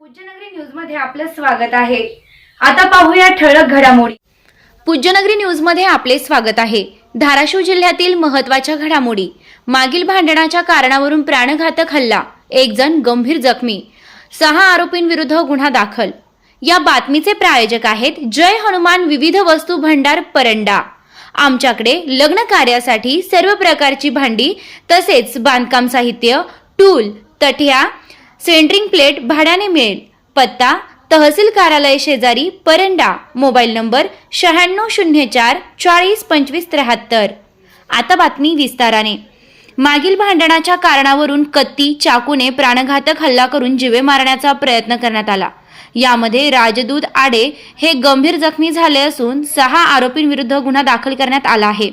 पूज्यनगरी न्यूजमध्ये आपलं स्वागत आहे. आता पाहूया ठळक घडामोडी. पूज्यनगरी न्यूजमध्ये आपले स्वागत आहे. धाराशिव जिल्ह्यातील महत्त्वाच्या घडामोडी. मागील भांडणाच्या कारणावरून प्राणघातक हल्ला एक जण गंभीर जखमी सहा आरोपींविरुद्ध गुन्हा दाखल. या बातमीचे प्रायोजक आहेत जय हनुमान विविध वस्तू भंडार परंडा. आमच्याकडे लग्न कार्यासाठी सर्व प्रकारची भांडी तसेच बांधकाम साहित्य टूल तठ्या सेंटरिंग प्लेट भाड्याने मिळेल. पत्ता तहसील कार्यालय शेजारी परंडा मोबाईल नंबर शहाण्णव शून्य चार चाळीस पंचवीस त्र्याहत्तर. आता बातमी विस्ताराने. मागील भांडणाच्या कारणावरून कत्ती चाकूने प्राणघातक हल्ला करून जीवे मारण्याचा प्रयत्न करण्यात आला. यामध्ये राजदूत आडे हे गंभीर जखमी झाले असून सहा आरोपींविरुद्ध गुन्हा दाखल करण्यात आला आहे.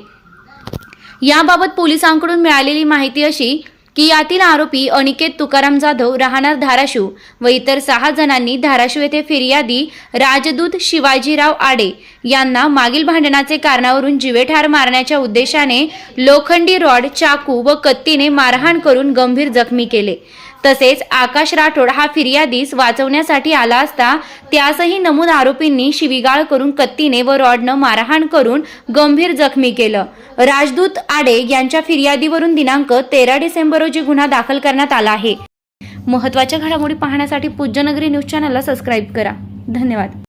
याबाबत पोलिसांकडून मिळालेली माहिती अशी की यातील आरोपी अनिकेत तुकाराम जाधव राहणार धाराशिव व इतर सहा जणांनी धाराशिव येथे फिर्यादी राजदूत शिवाजीराव आडे यांना मागील भांडणाचे कारणावरून जिवेठार मारण्याच्या उद्देशाने लोखंडी रॉड चाकू व कत्तीने मारहाण करून गंभीर जखमी केले. तसेच आकाश राठोड हा फिर्यादीस वाचवण्यासाठी आला असता त्यासही नमूद आरोपींनी शिवीगाळ करून कत्तीने व रॉडनं मारहाण करून गंभीर जखमी केलं. राजदूत आडे यांच्या फिर्यादीवरून दिनांक तेरा डिसेंबर रोजी गुन्हा दाखल करण्यात आला आहे. महत्त्वाच्या घडामोडी पाहण्यासाठी पूज्यनगरी न्यूज चॅनलला सबस्क्राईब करा. धन्यवाद.